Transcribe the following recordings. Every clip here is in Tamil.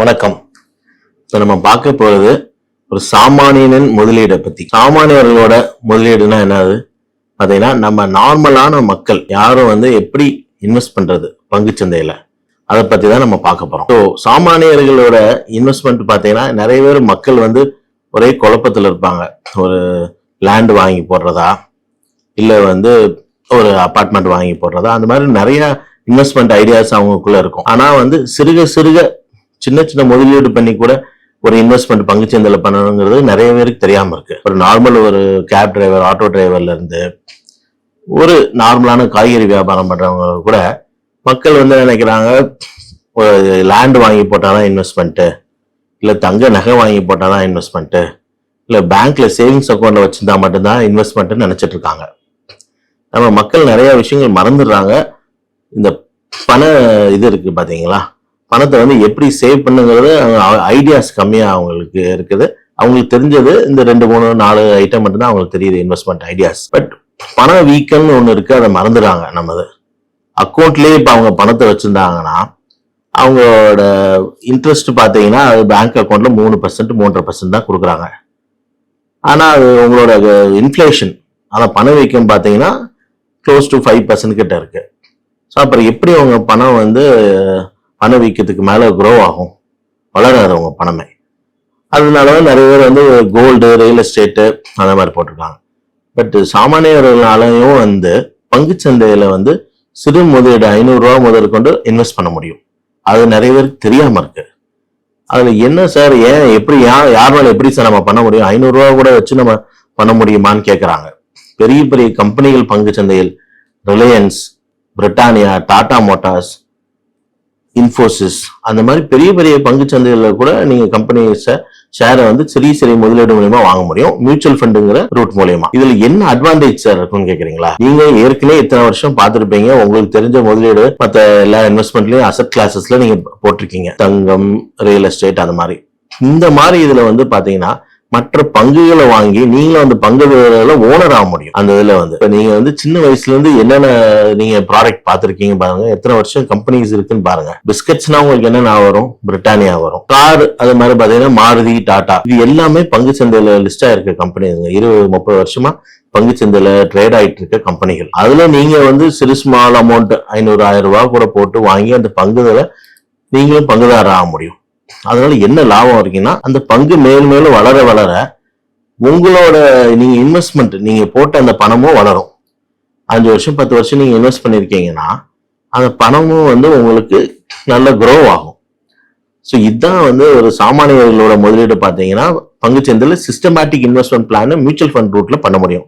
வணக்கம். இப்போ நம்ம பார்க்க போகிறது ஒரு சாமானியனின் முதலீடை பற்றி சாமானியர்களோட முதலீடுனா என்னது? பார்த்தீங்கன்னா நம்ம நார்மலான மக்கள் யாரும் வந்து எப்படி இன்வெஸ்ட் பண்ணுறது பங்குச்சந்தையில் அதை பற்றி தான் நம்ம பார்க்க போகிறோம் ஸோ சாமானியர்களோட இன்வெஸ்ட்மெண்ட் பார்த்தீங்கன்னா நிறைய பேர் மக்கள் வந்து ஒரே குழப்பத்தில் இருப்பாங்க. ஒரு லேண்டு வாங்கி போடுறதா? இல்லை வந்து ஒரு அபார்ட்மெண்ட் வாங்கி போடுறதா? அந்த மாதிரி நிறையா இன்வெஸ்ட்மெண்ட் ஐடியாஸ் அவங்களுக்குள்ள இருக்கும். ஆனால் வந்து சிறுக சிறுக சின்ன சின்ன முதலீடு பண்ணி கூட ஒரு இன்வெஸ்ட்மெண்ட் பங்குச்சந்தையில் பண்ணணுங்கிறது நிறைய பேருக்கு தெரியாமல் இருக்கு. ஒரு நார்மல் ஒரு கேப் டிரைவர் ஆட்டோ டிரைவர்ல இருந்து ஒரு நார்மலான காய்கறி வியாபாரம் பண்றவங்க கூட மக்கள் வந்து நினைக்கிறாங்க ஒரு லேண்ட் வாங்கி போட்டாதான் இன்வெஸ்ட்மெண்ட்டு இல்லை தங்க நகை வாங்கி போட்டாதான் இன்வெஸ்ட்மெண்ட்டு இல்லை பேங்க்ல சேவிங்ஸ் அக்கௌண்ட்ல வச்சிருந்தா மட்டும்தான் இன்வெஸ்ட்மெண்ட்னு நினைச்சிட்டு இருக்காங்க. நம்ம மக்கள் நிறைய விஷயங்கள் மறந்துடுறாங்க. இந்த பண இது இருக்கு பாத்தீங்களா? பணத்தை வந்து எப்படி சேவ் பண்ணுங்கிறது ஐடியாஸ் கம்மியாக அவங்களுக்கு இருக்குது. அவங்களுக்கு தெரிஞ்சது இந்த ரெண்டு மூணு நாலு ஐட்டம் மட்டும்தான் அவங்களுக்கு தெரியுது இன்வெஸ்ட்மெண்ட் ஐடியாஸ் பட் பண வீக்கம்னு ஒன்று இருக்குது அதை மறந்துடுறாங்க நம்மது அக்கௌண்ட்லேயே இப்போ அவங்க பணத்தை வச்சுருந்தாங்கன்னா அவங்களோட இன்ட்ரெஸ்ட் பார்த்தீங்கன்னா அது பேங்க் அக்கௌண்ட்ல மூணு பர்சன்ட் மூன்றரை பர்சன்ட் தான் கொடுக்குறாங்க. ஆனால் அது உங்களோட இன்ஃப்ளேஷன் ஆனால் பண வீக்கம் பார்த்தீங்கன்னா க்ளோஸ் டு ஃபைவ் பர்சன்ட் கிட்ட இருக்கு. ஸோ அப்புறம் எப்படி அவங்க பணம் வந்து பணவீக்கத்துக்கு மேலே க்ரோ ஆகும். வளராது அவங்க பணமே. அதனால தான் நிறைய பேர் வந்து கோல்டு ரியல் எஸ்டேட்டு அந்த மாதிரி போட்டிருக்காங்க. பட் சாமானியர்களாலையும் வந்து பங்குச்சந்தையில் வந்து சிறு முதலீடு ஐநூறுரூவா முதல் கொண்டு இன்வெஸ்ட் பண்ண முடியும். அது நிறைய பேருக்கு தெரியாமல் இருக்கு. அதில் என்ன சார் ஏன் எப்படி ஏன் யார் மேலே எப்படி சார் நம்ம பண்ண முடியும்? ஐநூறுரூவா கூட வச்சு நம்ம பண்ண முடியுமான்னு கேட்குறாங்க பெரிய பெரிய கம்பெனிகள் பங்குச்சந்தையில் Reliance Britannia Tata Motors Infosys அந்த மாதிரி பெரிய பெரிய பங்குச்சந்தைகளில் கூட நீங்கள் கம்பெனிஸை ஷேரை வந்து சிறிய சிறிய முதலீடு மூலியமா வாங்க முடியும். மியூச்சுவல் ஃபண்டுங்கிற ரூட் மூலியமா. இதுல என்ன அட்வான்டேஜ் சார் இருக்குன்னு கேக்குறீங்களா? நீங்க ஏற்கனவே இத்தனை வருஷம் பார்த்துருப்பீங்க. உங்களுக்கு தெரிஞ்ச முதலீடு மற்ற எல்லா இன்வெஸ்ட்மெண்ட்லயும் அசட் கிளாஸஸ்ல நீங்க போட்டிருக்கீங்க. தங்கம் ரியல் எஸ்டேட் அந்த மாதிரி. இந்த மாதிரி இதுல வந்து பாத்தீங்கன்னா மற்ற பங்குகளை வாங்கி நீங்களும் அந்த பங்கு ஓனர் ஆக முடியும். அந்த இதுல வந்து. இப்போ நீங்க வந்து சின்ன வயசுல இருந்து என்னென்ன நீங்க ப்ராடக்ட் பார்த்துருக்கீங்க பாருங்க. எத்தனை வருஷம் கம்பெனிஸ் இருக்குன்னு பாருங்க. பிஸ்கட்ஸ்னா உங்களுக்கு என்னென்ன வரும்? பிரிட்டானியா வரும். கார் அது மாதிரி பாத்தீங்கன்னா மாருதி டாடா. இது எல்லாமே பங்கு சந்தையில லிஸ்டா இருக்க கம்பெனிங்க இருபது முப்பது வருஷமா பங்கு சந்தையில ட்ரேட் ஆயிட்டு இருக்க கம்பெனிகள் அதுல நீங்க வந்து சிறு ஸ்மால் அமௌண்ட் ஐநூறு ஆயிரம் ரூபாய் கூட போட்டு வாங்கி அந்த பங்குகளை நீங்களும் பங்குதாரர் ஆக முடியும். அதனால என்ன லாபம் இருக்குன்னா அந்த பங்கு மேல் மேலும் வளர வளர உங்களோட நீங்க இன்வெஸ்ட்மெண்ட் நீங்க போட்ட அந்த பணமும் வளரும். அஞ்சு வருஷம் பத்து வருஷம் நீங்க இன்வெஸ்ட் பண்ணிருக்கீங்கன்னா அந்த பணமும் வந்து உங்களுக்கு நல்ல க்ரோ ஆகும். ஸோ இதுதான் வந்து ஒரு சாமானியர்களோட முதலீடு பார்த்தீங்கன்னா பங்குச்சந்தையில் systematic investment plan mutual fund ரூட்ல பண்ண முடியும்.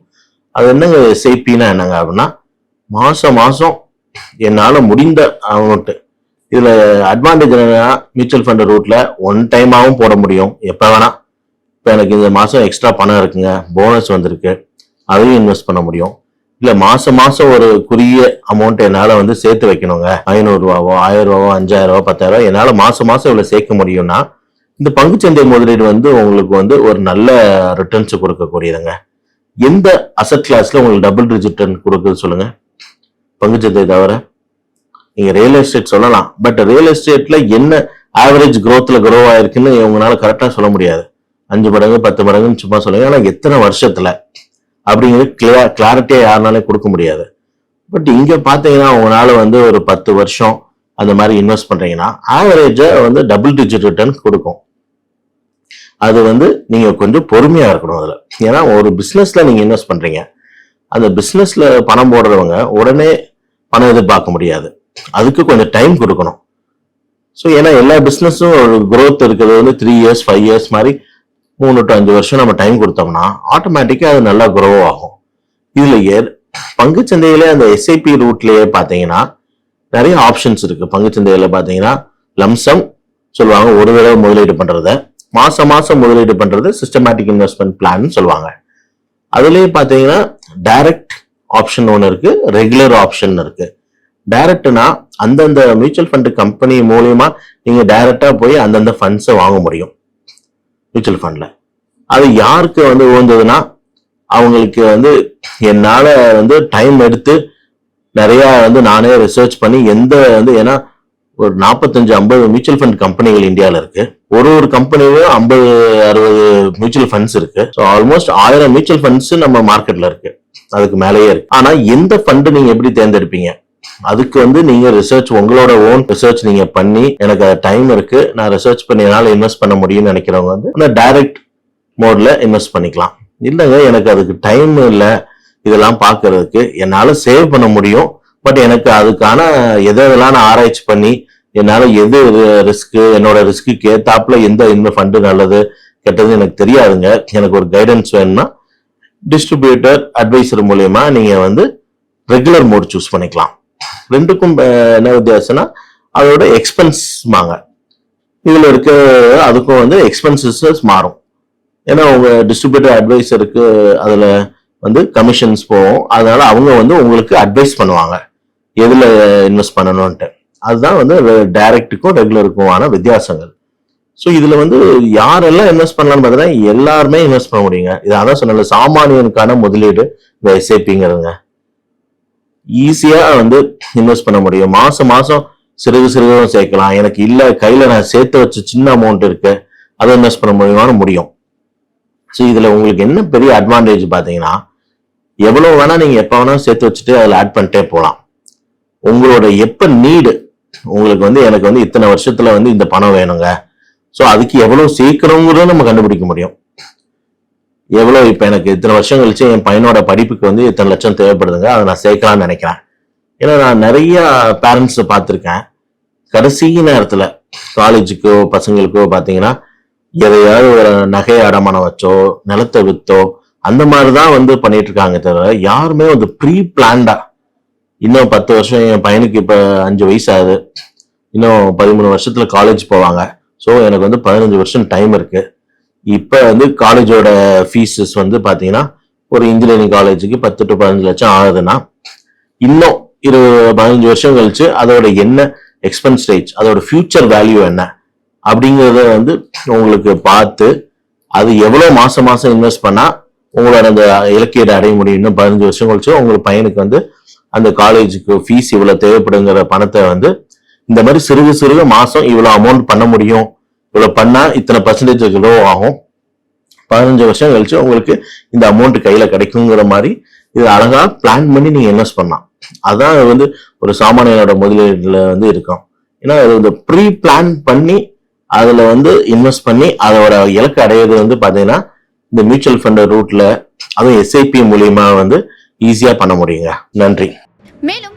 அது என்னங்க எஸ்ஐபின்னா என்னங்க அப்படின்னா மாசம் மாசம் என்னால் முடிந்த அமௌண்ட்டு இதுல அட்வான்டேஜ் என்னன்னா மியூச்சுவல் ஃபண்ட் ரூட்ல ஒன் டைமாவும் போட முடியும். எப்ப வேணா. இப்போ எனக்கு இந்த மாசம் எக்ஸ்ட்ரா பணம் இருக்குங்க. போனஸ் வந்திருக்கு. அதையும் இன்வெஸ்ட் பண்ண முடியும். இல்ல மாசம் மாசம் ஒரு குறுகிய அமௌண்ட் என்னால வந்து சேர்த்து வைக்கணுங்க. ஐநூறு ரூபாவோ ஆயிரம் ரூபாவோ அஞ்சாயிரம் ரூபாய் பத்தாயிரம் ரூபாய் என்னால மாசம் மாசம் இவ்வளவு சேர்க்க முடியும்னா இந்த பங்குச்சந்தை முதலீடு வந்து உங்களுக்கு வந்து ஒரு நல்ல ரிட்டர்ன்ஸ் கொடுக்கக்கூடியதுங்க. எந்த அசட் கிளாஸ்ல உங்களுக்கு டபுள் ரிட்டர்ன் கொடுக்குது சொல்லுங்க. பங்குச்சந்தை தவிர. நீங்க ரியல் எஸ்டேட் சொல்லலாம். பட் ரியல் எஸ்டேட்ல என்ன ஆவரேஜ் க்ரோத்ல க்ரோ ஆயிருக்குன்னு உங்களால கரெக்டா சொல்ல முடியாது. அஞ்சு மடங்கு பத்து மடங்குன்னு சும்மா சொல்லுங்க. ஆனா எத்தனை வருஷத்துல? அப்படிங்கிறது கிளியா கிளாரிட்டியா யாருனாலே கொடுக்க முடியாது. பட் இங்க பாத்தீங்கன்னா உங்களால வந்து ஒரு பத்து வருஷம் அந்த மாதிரி இன்வெஸ்ட் பண்றீங்கன்னா ஆவரேஜா வந்து டபுள் டிஜிட் ரிட்டர்ன் கொடுக்கும். அது வந்து நீங்க கொஞ்சம் பொறுமையா இருக்கணும் அதுல. ஏன்னா ஒரு பிசினஸ்ல நீங்க இன்வெஸ்ட் பண்றீங்க. அந்த பிசினஸ்ல பணம் போடுறவங்க உடனே பணம் எதிர்பார்க்க முடியாது. அதுக்கு கொஞ்சம் டைம் கொடுக்கணும். ஸோ ஏன்னா எல்லா பிஸ்னஸும் ஒரு growth இருக்கிறது வந்து த்ரீ இயர்ஸ் ஃபைவ் இயர்ஸ் மாதிரி மூணு டு அஞ்சு வருஷம் நம்ம டைம் கொடுத்தோம்னா ஆட்டோமேட்டிக்காக அது நல்லா க்ரோ ஆகும். இதில் ஏ பங்குச்சந்தையில அந்த எஸ்ஐபி ரூட்லயே பார்த்தீங்கன்னா நிறைய ஆப்ஷன்ஸ் இருக்கு. பங்குச்சந்தையில பார்த்தீங்கன்னா லம்சம் சொல்லுவாங்க. ஒரு தடவை முதலீடு பண்றத மாசம் மாசம் முதலீடு பண்றது சிஸ்டமேட்டிக் இன்வெஸ்ட்மெண்ட் பிளான் சொல்லுவாங்க. அதுலயே பார்த்தீங்கன்னா டைரக்ட் ஆப்ஷன் ஒன்று இருக்கு ரெகுலர் ஆப்ஷன் இருக்கு. டைரக்ட்னா அந்தந்த மியூச்சுவல் ஃபண்ட் கம்பெனி மூலியமா நீங்க டைரக்டா போய் அந்தந்த ஃபண்ட்ஸை வாங்க முடியும். மியூச்சுவல் ஃபண்ட்ல அது யாருக்கு வந்து உகந்ததுன்னா அவங்களுக்கு வந்து என்னால வந்து டைம் எடுத்து நிறைய வந்து நானே ரிசர்ச் பண்ணி எந்த வந்து ஏன்னா ஒரு நாற்பத்தஞ்சு ஐம்பது மியூச்சுவல் ஃபண்ட் கம்பெனிகள் இந்தியாவில் இருக்கு. ஒரு ஒரு கம்பெனிலையும் ஐம்பது அறுபது மியூச்சுவல் ஃபண்ட்ஸ் இருக்கு. ஸோ ஆல்மோஸ்ட் ஆயிரம் மியூச்சுவல் ஃபண்ட்ஸ் நம்ம மார்க்கெட்ல இருக்கு. அதுக்கு மேலேயே இருக்கு. ஆனா எந்த ஃபண்ட் நீங்க எப்படி தேர்ந்தெடுப்பீங்க? அதுக்கு வந்து நீங்க ரிசர்ச் உங்களோட ஓன் ரிசர்ச் நீங்க பண்ணி எனக்கு டைம் இருக்கு. நான் ரிசர்ச் பண்ணி என்னால இன்வெஸ்ட் பண்ண முடியும்னு நினைக்கிறவங்க வந்து அந்த டைரக்ட் மோட்ல இன்வெஸ்ட் பண்ணிக்கலாம். இல்லைங்க எனக்கு அதுக்கு டைம் இல்லை. இதெல்லாம் பார்க்கறதுக்கு என்னால சேவ் பண்ண முடியும். பட் எனக்கு அதுக்கான எதை எதெல்லாம் நான் ஆராய்ச்சி பண்ணி என்னால எது ரிஸ்க்கு என்னோட ரிஸ்க்கு ஏத்தாப்புல எந்த இந்த ஃபண்டு நல்லது கெட்டது எனக்கு தெரியாதுங்க. எனக்கு ஒரு கைடன்ஸ் வேணும்னா டிஸ்ட்ரிபியூட்டர் அட்வைசர் மூலயமா நீங்க வந்து ரெகுலர் மோட் சூஸ் பண்ணிக்கலாம். ரெண்டுக்கும் என்ன வித்தியாசம்னா அதோட எக்ஸ்பென்ஸ் வாங்க இதுல இருக்க அதுக்கும் வந்து எக்ஸ்பென்சஸ் மாறும். ஏன்னா உங்க டிஸ்ட்ரிபியூட்டர் அட்வைசருக்கு அதுல வந்து கமிஷன்ஸ் போகும். அதனால அவங்க வந்து உங்களுக்கு அட்வைஸ் பண்ணுவாங்க. எதுல இன்வெஸ்ட் பண்ணணும்ன்ட்டு. அதுதான் வந்து டைரக்டுக்கும் ரெகுலருக்குமான வித்தியாசங்கள். ஸோ இதுல வந்து யாரெல்லாம் இன்வெஸ்ட் பண்ணலாம்னு பார்த்தீங்கன்னா எல்லாருமே இன்வெஸ்ட் பண்ண முடியுங்க. இது அதான் சொன்னல சாமானியனுக்கான முதலீடு இந்த எஸ்ஐபிங்கிறதுங்க ஈஸியாக வந்து இன்வெஸ்ட் பண்ண முடியும். மாதம் மாதம் சிறிது சிறிதும் சேர்க்கலாம். எனக்கு இல்லை கையில் நான் சேர்த்து வச்ச சின்ன அமௌண்ட் இருக்கு. அதை இன்வெஸ்ட் பண்ண முடியுமான்னு முடியும். ஸோ இதில் உங்களுக்கு என்ன பெரிய அட்வான்டேஜ் பார்த்தீங்கன்னா எவ்வளோ வேணால் நீங்கள் எப்போ வேணாலும் சேர்த்து வச்சுட்டு அதில் ஆட் பண்ணிட்டே போகலாம். உங்களோட எப்போ நீடு உங்களுக்கு வந்து எனக்கு வந்து இத்தனை வருஷத்தில் வந்து இந்த பணம் வேணுங்க. ஸோ அதுக்கு எவ்வளோ சேர்க்கணுங்கிறத நம்ம கண்டுபிடிக்க முடியும். எவ்வளோ இப்போ எனக்கு இத்தனை வருஷம் கழிச்சு என் பையனோட படிப்புக்கு வந்து இத்தனை லட்சம் தேவைப்படுதுங்க அதை நான் சேர்க்கலாம்னு நினைக்கிறேன். ஏன்னா நான் நிறைய பேரண்ட்ஸை பார்த்துருக்கேன். கடைசி நேரத்தில் காலேஜுக்கோ பசங்களுக்கோ பார்த்தீங்கன்னா எதையாவது ஒரு நகையை அடமானம் வச்சோ நிலத்தை வித்தோ அந்த மாதிரி தான் வந்து பண்ணிட்டு இருக்காங்க தவிர யாருமே வந்து ப்ரீ பிளான்டா இன்னும் பத்து வருஷம் என் பையனுக்கு இப்போ அஞ்சு வயசு ஆகுது இன்னும் பதிமூணு வருஷத்துல காலேஜ் போவாங்க. ஸோ எனக்கு வந்து பதினஞ்சு வருஷம் டைம் இருக்குது இப்போ வந்து காலேஜோட ஃபீஸஸ் வந்து பார்த்தீங்கன்னா ஒரு இன்ஜினியரிங் காலேஜுக்கு பத்து டு பதினஞ்சு லட்சம் ஆகுதுன்னா இன்னும் இருபது பதினஞ்சு வருஷம் கழிச்சு அதோட என்ன எக்ஸ்பென்ஸ் ரேட் அதோட ஃபியூச்சர் வேல்யூ என்ன அப்படிங்கிறத வந்து உங்களுக்கு பார்த்து அது எவ்வளோ மாதம் மாதம் இன்வெஸ்ட் பண்ணால் உங்களோட அந்த இலக்கியத்தை அடைய முடியும். இன்னும் பதினஞ்சு வருஷம் கழிச்சு உங்கள் பையனுக்கு வந்து அந்த காலேஜுக்கு ஃபீஸ் இவ்வளோ தேவைப்படுங்கிற பணத்தை வந்து இந்த மாதிரி சிறுக சிறுக மாதம் இவ்வளோ அமௌண்ட் பண்ண முடியும் இவ்வளவு பண்ணா இத்தனை பர்சன்டேஜ் கிலோ ஆகும். பதினஞ்சு வருஷம் கழிச்சு உங்களுக்கு இந்த அமௌண்ட் கையில கிடைக்குங்கிற மாதிரி இது அழகா பிளான் பண்ணி நீங்க இன்வெஸ்ட் பண்ணலாம். அதான் வந்து ஒரு சாமானியனோட முதலீடுல வந்து இருக்கும். ஏன்னா அது வந்து ப்ரீ பிளான் பண்ணி அதுல வந்து இன்வெஸ்ட் பண்ணி அதோட இலக்கு அடையிறது வந்து பாத்தீங்கன்னா இந்த மியூச்சுவல் ஃபண்ட் ரூட்ல அதுவும் எஸ்ஐபி மூலியமா வந்து ஈஸியா பண்ண முடியுங்க. நன்றி. மேலும்